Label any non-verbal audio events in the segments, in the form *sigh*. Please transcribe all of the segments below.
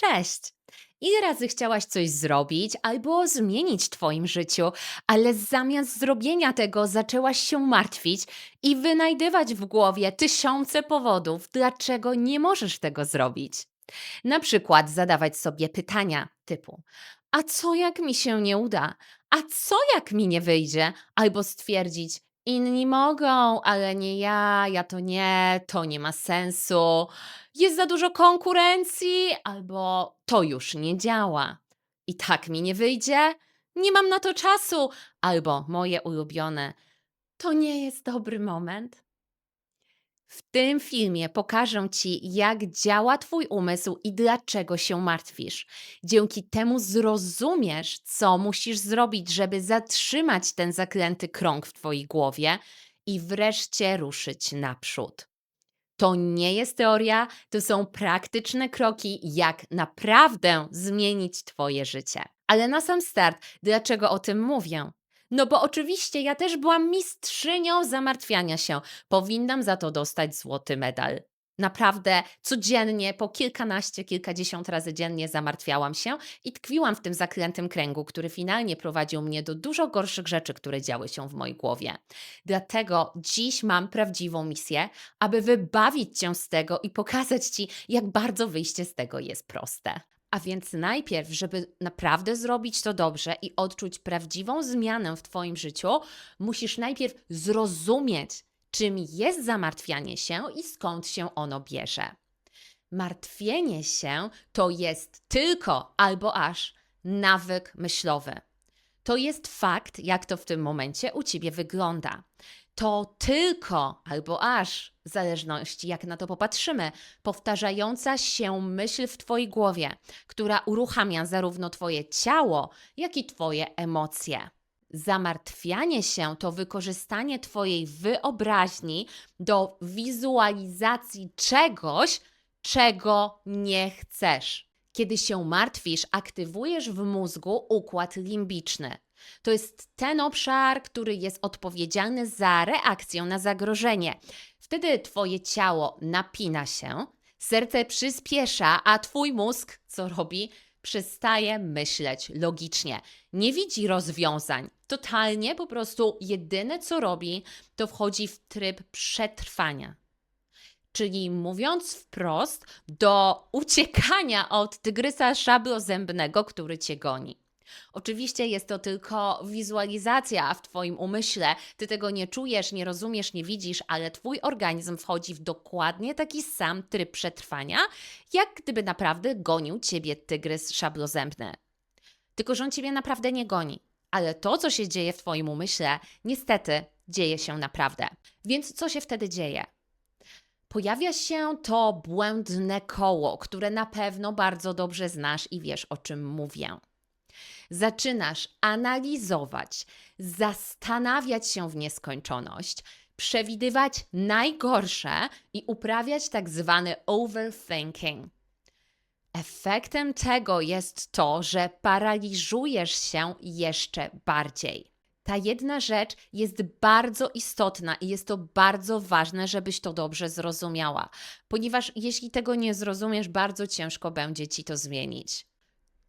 Cześć! Ile razy chciałaś coś zrobić albo zmienić w Twoim życiu, ale zamiast zrobienia tego zaczęłaś się martwić i wynajdywać w głowie tysiące powodów, dlaczego nie możesz tego zrobić? Na przykład zadawać sobie pytania typu: A co jak mi się nie uda? A co jak mi nie wyjdzie? Albo stwierdzić: Inni mogą, ale nie ja, ja to nie, to nie ma sensu, jest za dużo konkurencji, albo to już nie działa. I tak mi nie wyjdzie, nie mam na to czasu, albo moje ulubione, to nie jest dobry moment. W tym filmie pokażę Ci, jak działa Twój umysł i dlaczego się martwisz. Dzięki temu zrozumiesz, co musisz zrobić, żeby zatrzymać ten zaklęty krąg w Twojej głowie i wreszcie ruszyć naprzód. To nie jest teoria, to są praktyczne kroki, jak naprawdę zmienić Twoje życie. Ale na sam start, dlaczego o tym mówię? No bo oczywiście ja też byłam mistrzynią zamartwiania się. Powinnam za to dostać złoty medal. Naprawdę codziennie, po kilkanaście, kilkadziesiąt razy dziennie zamartwiałam się i tkwiłam w tym zaklętym kręgu, który finalnie prowadził mnie do dużo gorszych rzeczy, które działy się w mojej głowie. Dlatego dziś mam prawdziwą misję, aby wybawić cię z tego i pokazać ci, jak bardzo wyjście z tego jest proste. A więc najpierw, żeby naprawdę zrobić to dobrze i odczuć prawdziwą zmianę w Twoim życiu, musisz najpierw zrozumieć, czym jest zamartwianie się i skąd się ono bierze. Martwienie się to jest tylko albo aż nawyk myślowy. To jest fakt, jak to w tym momencie u ciebie wygląda. To tylko albo aż, w zależności jak na to popatrzymy, powtarzająca się myśl w twojej głowie, która uruchamia zarówno twoje ciało, jak i twoje emocje. Zamartwianie się to wykorzystanie Twojej wyobraźni do wizualizacji czegoś, czego nie chcesz. Kiedy się martwisz, aktywujesz w mózgu układ limbiczny. To jest ten obszar, który jest odpowiedzialny za reakcję na zagrożenie. Wtedy Twoje ciało napina się, serce przyspiesza, a Twój mózg co robi? Przestaje myśleć logicznie, nie widzi rozwiązań. Totalnie po prostu jedyne co robi, to wchodzi w tryb przetrwania. Czyli mówiąc wprost, do uciekania od tygrysa szablozębnego, który cię goni. Oczywiście jest to tylko wizualizacja w Twoim umyśle. Ty tego nie czujesz, nie rozumiesz, nie widzisz, ale Twój organizm wchodzi w dokładnie taki sam tryb przetrwania, jak gdyby naprawdę gonił Ciebie tygrys szablozębny. Tylko, że on Ciebie naprawdę nie goni. Ale to, co się dzieje w Twoim umyśle, niestety dzieje się naprawdę. Więc co się wtedy dzieje? Pojawia się to błędne koło, które na pewno bardzo dobrze znasz i wiesz, o czym mówię zaczynasz analizować, zastanawiać się w nieskończoność, przewidywać najgorsze i uprawiać tak zwany overthinking. Efektem tego jest to, że paraliżujesz się jeszcze bardziej. Ta jedna rzecz jest bardzo istotna i jest to bardzo ważne, żebyś to dobrze zrozumiała, ponieważ jeśli tego nie zrozumiesz, bardzo ciężko będzie ci to zmienić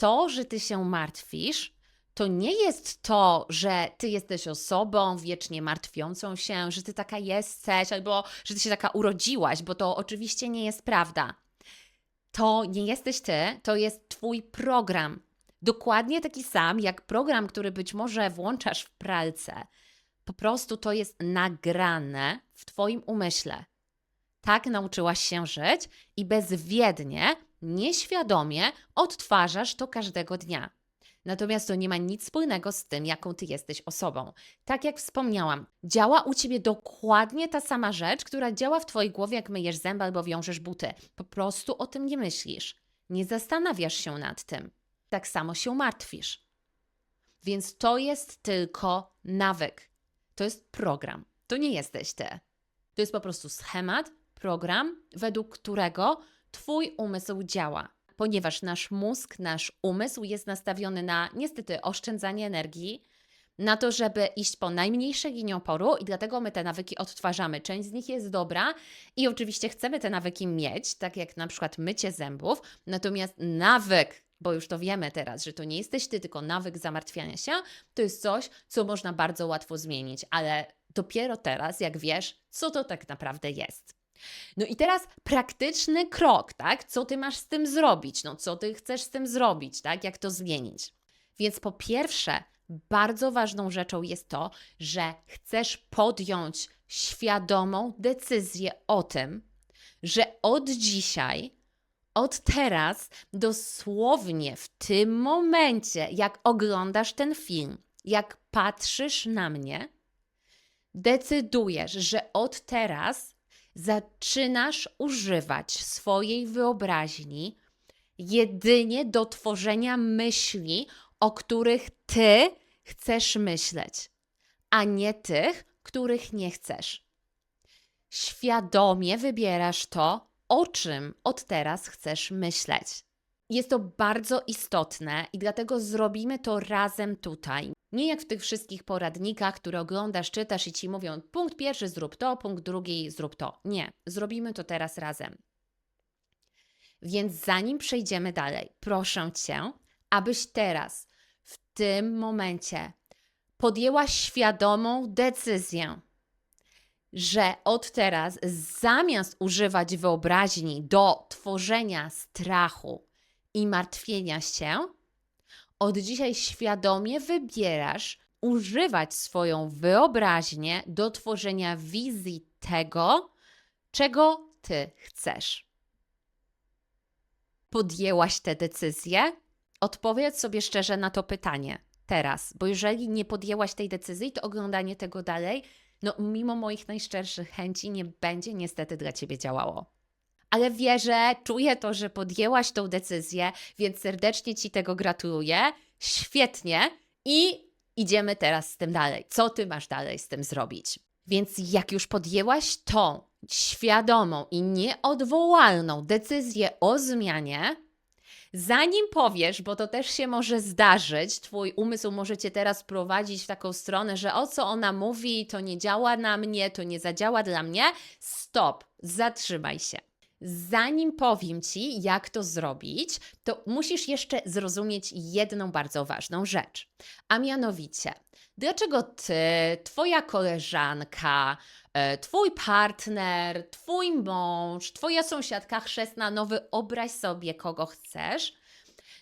to, że ty się martwisz, to nie jest to, że ty jesteś osobą wiecznie martwiącą się, że ty taka jesteś, albo że ty się taka urodziłaś, bo to oczywiście nie jest prawda. To nie jesteś ty, to jest twój program. Dokładnie taki sam jak program, który być może włączasz w pralce. Po prostu to jest nagrane w twoim umyśle. Tak nauczyłaś się żyć i bezwiednie nieświadomie odtwarzasz to każdego dnia. Natomiast to nie ma nic wspólnego z tym, jaką ty jesteś osobą. Tak jak wspomniałam, działa u ciebie dokładnie ta sama rzecz, która działa w twojej głowie, jak myjesz zęby albo wiążesz buty. Po prostu o tym nie myślisz. Nie zastanawiasz się nad tym. Tak samo się martwisz. Więc to jest tylko nawyk. To jest program. To nie jesteś ty. To jest po prostu schemat, program, według którego Twój umysł działa, ponieważ nasz mózg, nasz umysł jest nastawiony na niestety oszczędzanie energii, na to, żeby iść po najmniejsze linie oporu i dlatego my te nawyki odtwarzamy. Część z nich jest dobra i oczywiście chcemy te nawyki mieć, tak jak na przykład mycie zębów, natomiast nawyk, bo już to wiemy teraz, że to nie jesteś ty, tylko nawyk zamartwiania się, to jest coś, co można bardzo łatwo zmienić, ale dopiero teraz, jak wiesz, co to tak naprawdę jest. No i teraz praktyczny krok, tak? Co ty masz z tym zrobić? No, co ty chcesz z tym zrobić, tak? Jak to zmienić? Więc po pierwsze, bardzo ważną rzeczą jest to, że chcesz podjąć świadomą decyzję o tym, że od dzisiaj, od teraz, dosłownie w tym momencie, jak oglądasz ten film, jak patrzysz na mnie, decydujesz, że od teraz zaczynasz używać swojej wyobraźni jedynie do tworzenia myśli, o których ty chcesz myśleć, a nie tych, których nie chcesz. Świadomie wybierasz to, o czym od teraz chcesz myśleć. Jest to bardzo istotne i dlatego zrobimy to razem tutaj. Nie jak w tych wszystkich poradnikach, które oglądasz, czytasz i ci mówią: punkt pierwszy zrób to, punkt drugi zrób to. Nie, zrobimy to teraz razem. Więc zanim przejdziemy dalej, proszę cię, abyś teraz, w tym momencie, podjęła świadomą decyzję, że od teraz zamiast używać wyobraźni do tworzenia strachu i martwienia się, od dzisiaj świadomie wybierasz używać swoją wyobraźnię do tworzenia wizji tego, czego ty chcesz. Podjęłaś tę decyzję? Odpowiedz sobie szczerze na to pytanie teraz, bo jeżeli nie podjęłaś tej decyzji, to oglądanie tego dalej, no mimo moich najszczerszych chęci, nie będzie niestety dla ciebie działało ale wierzę, czuję to, że podjęłaś tą decyzję, więc serdecznie Ci tego gratuluję. Świetnie. I idziemy teraz z tym dalej. Co Ty masz dalej z tym zrobić? Więc jak już podjęłaś tą świadomą i nieodwołalną decyzję o zmianie, zanim powiesz, bo to też się może zdarzyć, Twój umysł może Cię teraz prowadzić w taką stronę, że o co ona mówi, to nie działa na mnie, to nie zadziała dla mnie. Stop, zatrzymaj się. Zanim powiem Ci, jak to zrobić, to musisz jeszcze zrozumieć jedną bardzo ważną rzecz. A mianowicie, dlaczego Ty, Twoja koleżanka, e, Twój partner, Twój mąż, Twoja sąsiadka chrzestna, nowy, obraź sobie kogo chcesz,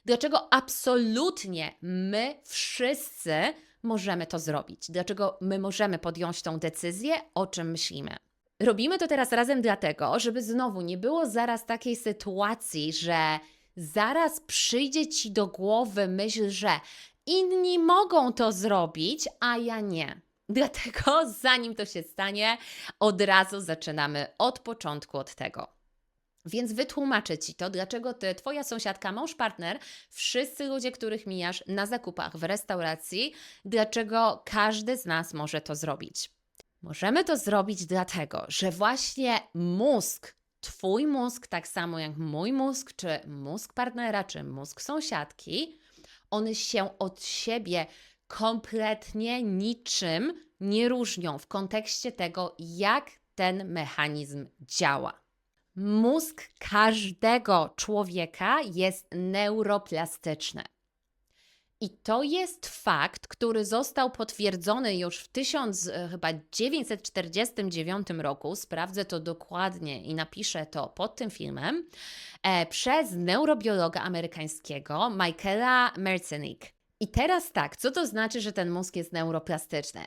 dlaczego absolutnie my wszyscy możemy to zrobić? Dlaczego my możemy podjąć tą decyzję, o czym myślimy? Robimy to teraz razem dlatego, żeby znowu nie było zaraz takiej sytuacji, że zaraz przyjdzie ci do głowy myśl, że inni mogą to zrobić, a ja nie. *laughs* Dlatego, zanim to się stanie, od razu zaczynamy od początku od tego. Więc wytłumaczę Ci to, dlaczego Ty, Twoja sąsiadka, mąż, partner, wszyscy ludzie, których mijasz na zakupach, w restauracji, dlaczego każdy z nas może to zrobić. Możemy to zrobić dlatego, że właśnie mózg, Twój mózg, tak samo jak mój mózg, czy mózg partnera, czy mózg sąsiadki, one się od siebie kompletnie niczym nie różnią w kontekście tego, jak ten mechanizm działa. Mózg każdego człowieka jest neuroplastyczny. I to jest fakt, który został potwierdzony już w 1949 roku, sprawdzę to dokładnie i napiszę to pod tym filmem, e, przez neurobiologa amerykańskiego Michaela Merzenik. I teraz tak, co to znaczy, że ten mózg jest neuroplastyczny?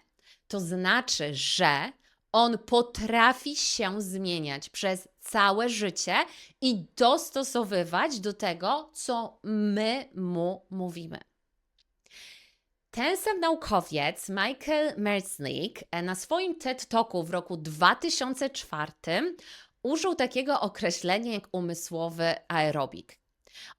To znaczy, że on potrafi się zmieniać przez całe życie i dostosowywać do tego, co my mu mówimy. Ten sam naukowiec, Michael Merzlik, e, na swoim TED Talku w roku 2004 użył takiego określenia jak umysłowy aerobik.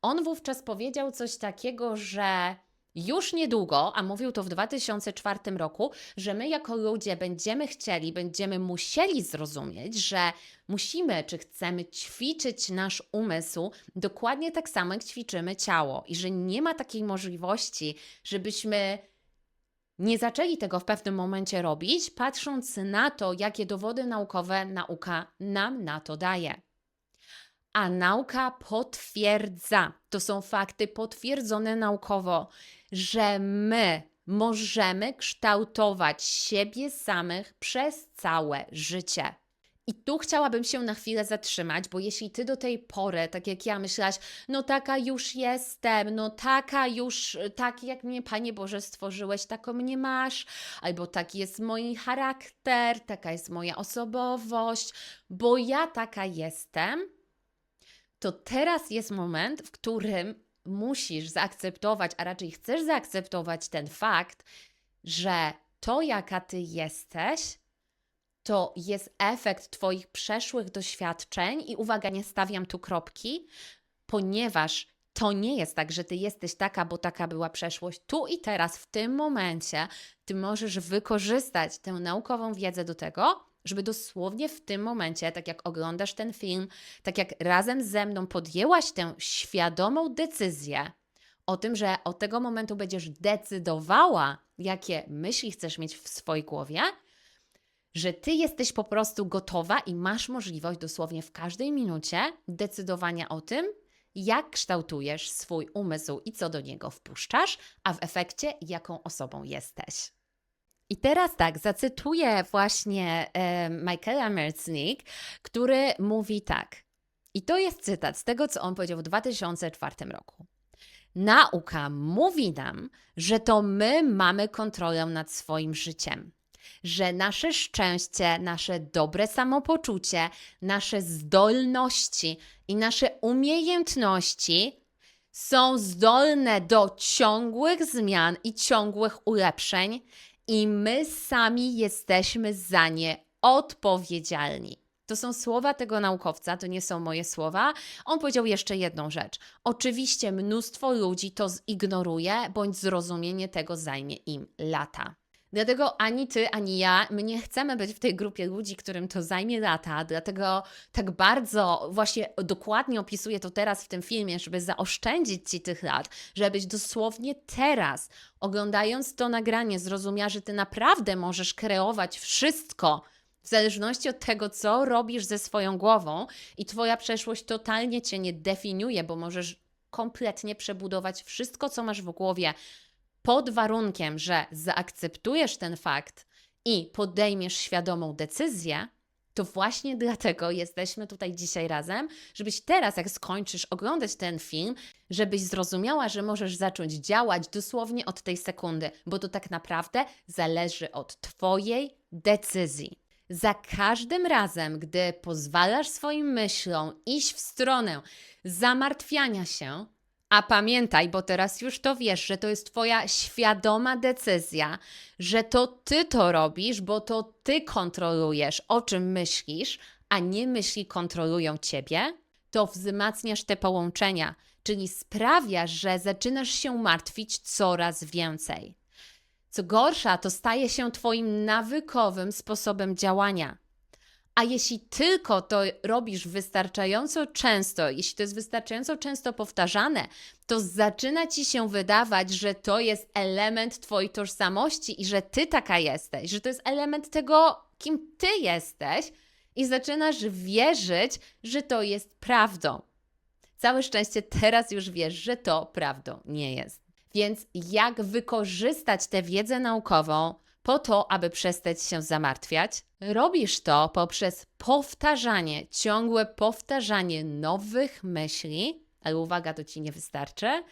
On wówczas powiedział coś takiego, że już niedługo, a mówił to w 2004 roku, że my jako ludzie będziemy chcieli, będziemy musieli zrozumieć, że musimy czy chcemy ćwiczyć nasz umysł dokładnie tak samo, jak ćwiczymy ciało i że nie ma takiej możliwości, żebyśmy nie zaczęli tego w pewnym momencie robić, patrząc na to, jakie dowody naukowe nauka nam na to daje. A nauka potwierdza, to są fakty potwierdzone naukowo, że my możemy kształtować siebie samych przez całe życie. I tu chciałabym się na chwilę zatrzymać, bo jeśli ty do tej pory, tak jak ja, myślałaś, no taka już jestem, no taka już, tak jak mnie, Panie Boże, stworzyłeś, taką mnie masz, albo taki jest mój charakter, taka jest moja osobowość, bo ja taka jestem, to teraz jest moment, w którym musisz zaakceptować, a raczej chcesz zaakceptować ten fakt, że to, jaka ty jesteś, to jest efekt Twoich przeszłych doświadczeń, i uwaga, nie stawiam tu kropki, ponieważ to nie jest tak, że Ty jesteś taka, bo taka była przeszłość. Tu i teraz, w tym momencie, Ty możesz wykorzystać tę naukową wiedzę do tego, żeby dosłownie w tym momencie, tak jak oglądasz ten film, tak jak razem ze mną podjęłaś tę świadomą decyzję o tym, że od tego momentu będziesz decydowała, jakie myśli chcesz mieć w swojej głowie, że ty jesteś po prostu gotowa i masz możliwość dosłownie w każdej minucie decydowania o tym, jak kształtujesz swój umysł i co do niego wpuszczasz, a w efekcie jaką osobą jesteś. I teraz tak, zacytuję właśnie e, Michaela Merznick, który mówi tak. I to jest cytat z tego, co on powiedział w 2004 roku. Nauka mówi nam, że to my mamy kontrolę nad swoim życiem że nasze szczęście, nasze dobre samopoczucie, nasze zdolności i nasze umiejętności są zdolne do ciągłych zmian i ciągłych ulepszeń, i my sami jesteśmy za nie odpowiedzialni. To są słowa tego naukowca, to nie są moje słowa. On powiedział jeszcze jedną rzecz. Oczywiście mnóstwo ludzi to zignoruje, bądź zrozumienie tego zajmie im lata. Dlatego ani ty, ani ja, my nie chcemy być w tej grupie ludzi, którym to zajmie lata, dlatego tak bardzo właśnie dokładnie opisuję to teraz w tym filmie, żeby zaoszczędzić ci tych lat, żebyś dosłownie teraz, oglądając to nagranie, zrozumiała, że ty naprawdę możesz kreować wszystko, w zależności od tego, co robisz ze swoją głową, i Twoja przeszłość totalnie Cię nie definiuje, bo możesz kompletnie przebudować wszystko, co masz w głowie, pod warunkiem, że zaakceptujesz ten fakt i podejmiesz świadomą decyzję, to właśnie dlatego jesteśmy tutaj dzisiaj razem, żebyś teraz, jak skończysz oglądać ten film, żebyś zrozumiała, że możesz zacząć działać dosłownie od tej sekundy, bo to tak naprawdę zależy od Twojej decyzji. Za każdym razem, gdy pozwalasz swoim myślom iść w stronę zamartwiania się, a pamiętaj, bo teraz już to wiesz, że to jest Twoja świadoma decyzja, że to Ty to robisz, bo to Ty kontrolujesz, o czym myślisz, a nie myśli kontrolują Ciebie, to wzmacniasz te połączenia, czyli sprawiasz, że zaczynasz się martwić coraz więcej. Co gorsza, to staje się Twoim nawykowym sposobem działania. A jeśli tylko to robisz wystarczająco często, jeśli to jest wystarczająco często powtarzane, to zaczyna ci się wydawać, że to jest element Twojej tożsamości i że Ty taka jesteś, że to jest element tego, kim Ty jesteś, i zaczynasz wierzyć, że to jest prawdą. Całe szczęście teraz już wiesz, że to prawdą nie jest. Więc jak wykorzystać tę wiedzę naukową po to, aby przestać się zamartwiać? Robisz to poprzez powtarzanie, ciągłe powtarzanie nowych myśli, ale uwaga, to ci nie wystarczy,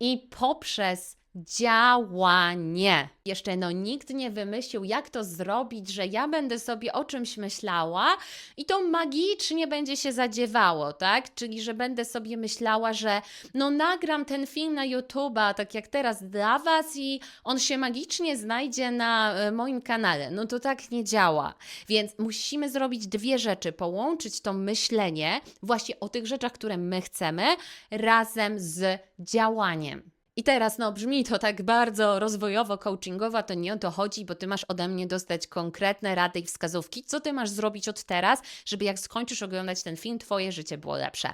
i poprzez działanie. Jeszcze no nikt nie wymyślił, jak to zrobić, że ja będę sobie o czymś myślała i to magicznie będzie się zadziewało, tak? Czyli, że będę sobie myślała, że no nagram ten film na YouTube'a, tak jak teraz dla Was i on się magicznie znajdzie na e, moim kanale. No to tak nie działa. Więc musimy zrobić dwie rzeczy. Połączyć to myślenie właśnie o tych rzeczach, które my chcemy, razem z działaniem. I teraz, no, brzmi to tak bardzo rozwojowo, coachingowo, to nie o to chodzi, bo ty masz ode mnie dostać konkretne rady i wskazówki, co ty masz zrobić od teraz, żeby jak skończysz oglądać ten film, twoje życie było lepsze.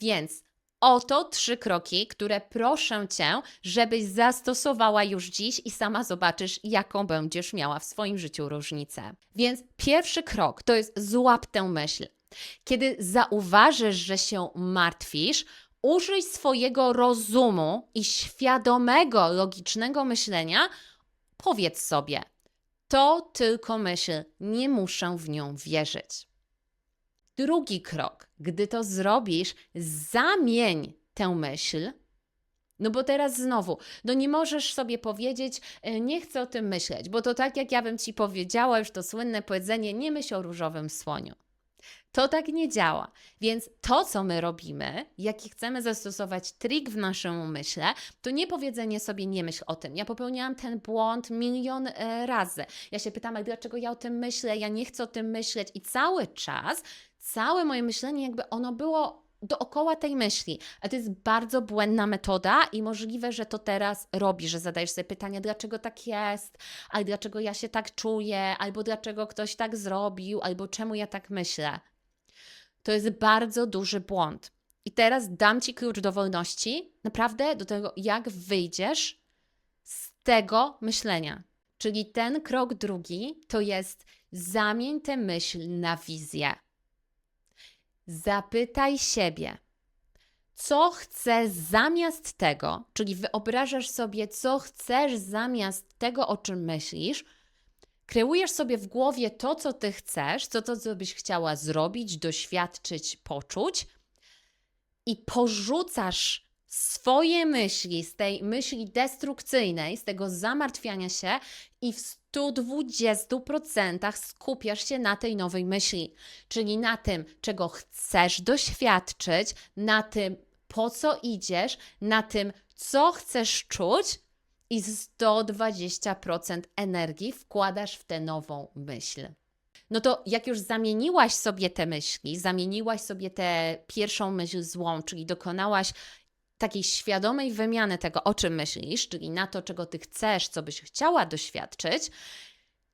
Więc Oto trzy kroki, które proszę cię, żebyś zastosowała już dziś i sama zobaczysz, jaką będziesz miała w swoim życiu różnicę. Więc pierwszy krok to jest złap tę myśl. Kiedy zauważysz, że się martwisz, użyj swojego rozumu i świadomego, logicznego myślenia. Powiedz sobie: To tylko myśl, nie muszę w nią wierzyć. Drugi krok, gdy to zrobisz, zamień tę myśl. No bo teraz znowu, no nie możesz sobie powiedzieć, e, nie chcę o tym myśleć, bo to tak jak ja bym ci powiedziała, już to słynne powiedzenie, nie myśl o różowym słoniu. To tak nie działa. Więc to, co my robimy, jaki chcemy zastosować trik w naszym umyśle, to nie powiedzenie sobie nie myśl o tym. Ja popełniałam ten błąd milion e, razy. Ja się pytam, a dlaczego ja o tym myślę, ja nie chcę o tym myśleć i cały czas, całe moje myślenie jakby ono było dookoła tej myśli. A to jest bardzo błędna metoda i możliwe, że to teraz robisz, że zadajesz sobie pytanie, dlaczego tak jest, albo dlaczego ja się tak czuję, albo dlaczego ktoś tak zrobił, albo czemu ja tak myślę. To jest bardzo duży błąd. I teraz dam Ci klucz do wolności, naprawdę do tego, jak wyjdziesz z tego myślenia. Czyli ten krok drugi to jest zamień tę myśl na wizję. Zapytaj siebie, co chcę zamiast tego, czyli wyobrażasz sobie, co chcesz zamiast tego, o czym myślisz, kreujesz sobie w głowie to, co ty chcesz, to, to, co byś chciała zrobić, doświadczyć, poczuć, i porzucasz swoje myśli z tej myśli destrukcyjnej, z tego zamartwiania się, i w 120% skupiasz się na tej nowej myśli, czyli na tym, czego chcesz doświadczyć, na tym, po co idziesz, na tym, co chcesz czuć, i 120% energii wkładasz w tę nową myśl. No to jak już zamieniłaś sobie te myśli, zamieniłaś sobie tę pierwszą myśl złą, czyli dokonałaś takiej świadomej wymiany tego, o czym myślisz, czyli na to, czego ty chcesz, co byś chciała doświadczyć,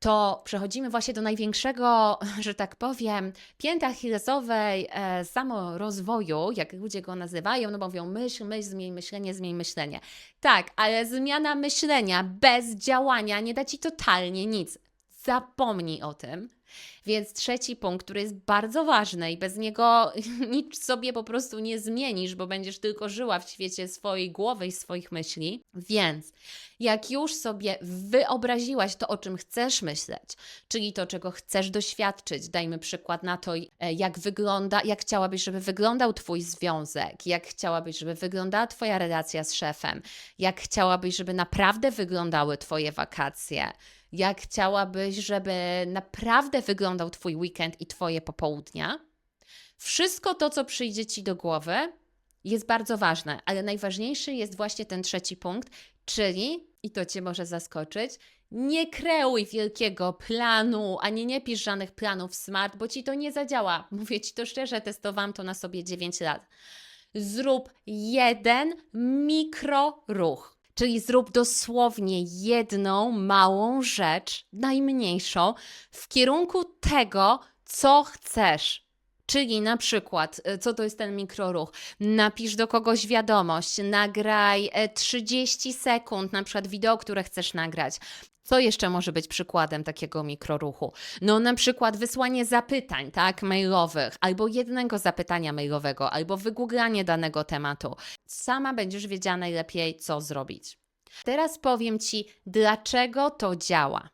to przechodzimy właśnie do największego, *laughs* że tak powiem, pięty achillesowej e, samorozwoju, jak ludzie go nazywają, no bo mówią myśl, myśl, zmień myślenie, zmień myślenie. Tak, ale zmiana myślenia bez działania nie da Ci totalnie nic. Zapomnij o tym. Więc trzeci punkt, który jest bardzo ważny i bez niego *laughs* nic sobie po prostu nie zmienisz, bo będziesz tylko żyła w świecie swojej głowy i swoich myśli. Więc jak już sobie wyobraziłaś to, o czym chcesz myśleć, czyli to, czego chcesz doświadczyć, dajmy przykład na to, e, jak wygląda, jak chciałabyś, żeby wyglądał Twój związek, jak chciałabyś, żeby wyglądała Twoja relacja z szefem, jak chciałabyś, żeby naprawdę wyglądały Twoje wakacje jak chciałabyś, żeby naprawdę wyglądał Twój weekend i Twoje popołudnia. Wszystko to, co przyjdzie Ci do głowy, jest bardzo ważne, ale najważniejszy jest właśnie ten trzeci punkt, czyli, i to Cię może zaskoczyć, nie kreuj wielkiego planu, ani nie pisz żadnych planów smart, bo Ci to nie zadziała. Mówię Ci to szczerze, testowałam to na sobie 9 lat. Zrób jeden mikroruch Czyli zrób dosłownie jedną małą rzecz, najmniejszą, w kierunku tego, co chcesz. Czyli na przykład, y, co to jest ten mikroruch? Napisz do kogoś wiadomość, nagraj 30 e, sekund, na przykład wideo, które chcesz nagrać. Co jeszcze może być przykładem takiego mikroruchu? No na przykład wysłanie zapytań, tak, mailowych, albo jednego zapytania mailowego, albo wygooglanie danego tematu. Sama będziesz wiedziała najlepiej, co zrobić. Teraz powiem Ci, dlaczego to działa.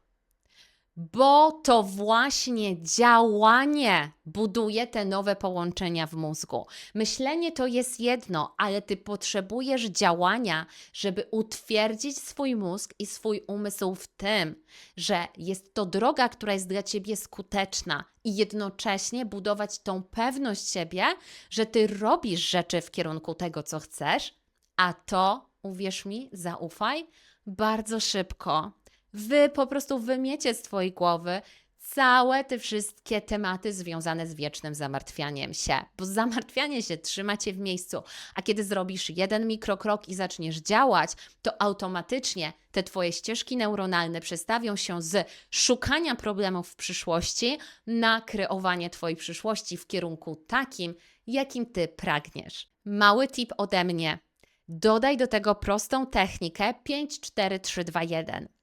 Bo to właśnie działanie buduje te nowe połączenia w mózgu. Myślenie to jest jedno, ale ty potrzebujesz działania, żeby utwierdzić swój mózg i swój umysł w tym, że jest to droga, która jest dla ciebie skuteczna i jednocześnie budować tą pewność siebie, że ty robisz rzeczy w kierunku tego, co chcesz, a to, uwierz mi, zaufaj, bardzo szybko wy po prostu wymiecie z twojej głowy całe te wszystkie tematy związane z wiecznym zamartwianiem się, bo zamartwianie się trzymacie w miejscu, a kiedy zrobisz jeden mikrokrok i zaczniesz działać, to automatycznie te twoje ścieżki neuronalne przestawią się z szukania problemów w przyszłości na kreowanie twojej przyszłości w kierunku takim, jakim ty pragniesz. Mały tip ode mnie. Dodaj do tego prostą technikę 5, 4, 3, 2, 1.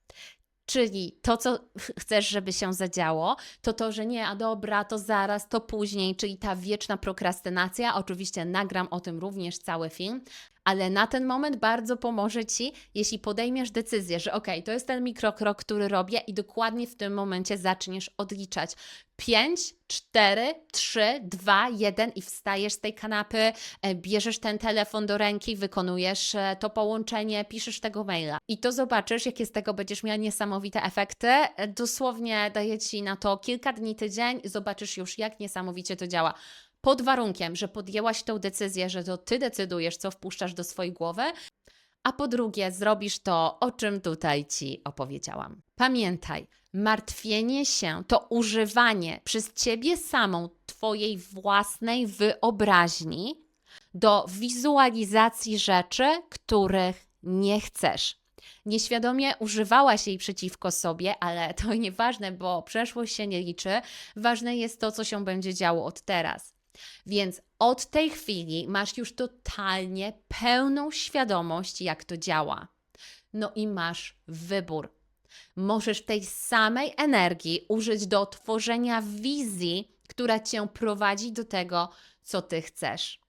Czyli to, co ch- chcesz, żeby się zadziało, to to, że nie, a dobra, to zaraz, to później, czyli ta wieczna prokrastynacja. Oczywiście nagram o tym również cały film, ale na ten moment bardzo pomoże Ci, jeśli podejmiesz decyzję, że ok, to jest ten mikrokrok, który robię i dokładnie w tym momencie zaczniesz odliczać. 5, 4, 3, 2, 1 i wstajesz z tej kanapy, e, bierzesz ten telefon do ręki, wykonujesz e, to połączenie, piszesz tego maila. I to zobaczysz, jakie z tego będziesz miała niesamowite efekty. E, Dosłownie daję Ci na to kilka dni, tydzień, zobaczysz już, jak niesamowicie to działa. Pod warunkiem, że podjęłaś tą decyzję, że to Ty decydujesz, co wpuszczasz do swojej głowy, a po drugie, zrobisz to, o czym tutaj Ci opowiedziałam. Pamiętaj, martwienie się to używanie przez Ciebie samą Twojej własnej wyobraźni do wizualizacji rzeczy, których nie chcesz. Nieświadomie używałaś jej przeciwko sobie, ale to nieważne, bo przeszłość się nie liczy. Ważne jest to, co się będzie działo od teraz. Więc od tej chwili masz już totalnie pełną świadomość, jak to działa. No i masz wybór. Możesz tej samej energii użyć do tworzenia wizji, która cię prowadzi do tego, co ty chcesz.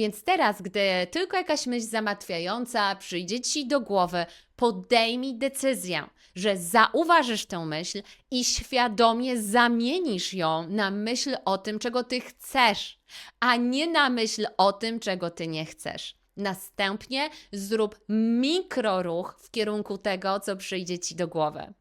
Więc teraz, gdy tylko jakaś myśl zamartwiająca przyjdzie ci do głowy, podejmij decyzję, że zauważysz tę myśl i świadomie zamienisz ją na myśl o tym, czego ty chcesz, a nie na myśl o tym, czego ty nie chcesz. Następnie zrób mikroruch w kierunku tego, co przyjdzie ci do głowy.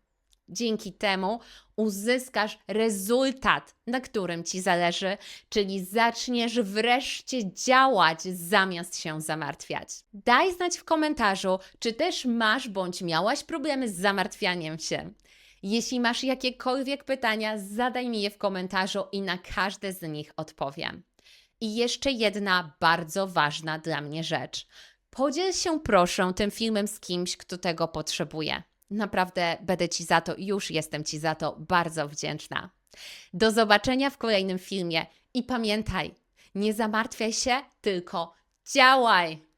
Dzięki temu uzyskasz rezultat, na którym ci zależy, czyli zaczniesz wreszcie działać zamiast się zamartwiać. Daj znać w komentarzu, czy też masz bądź miałaś problemy z zamartwianiem się. Jeśli masz jakiekolwiek pytania, zadaj mi je w komentarzu i na każde z nich odpowiem. I jeszcze jedna bardzo ważna dla mnie rzecz. Podziel się proszę tym filmem z kimś, kto tego potrzebuje. Naprawdę będę Ci za to, już jestem Ci za to bardzo wdzięczna. Do zobaczenia w kolejnym filmie i pamiętaj, nie zamartwiaj się, tylko działaj!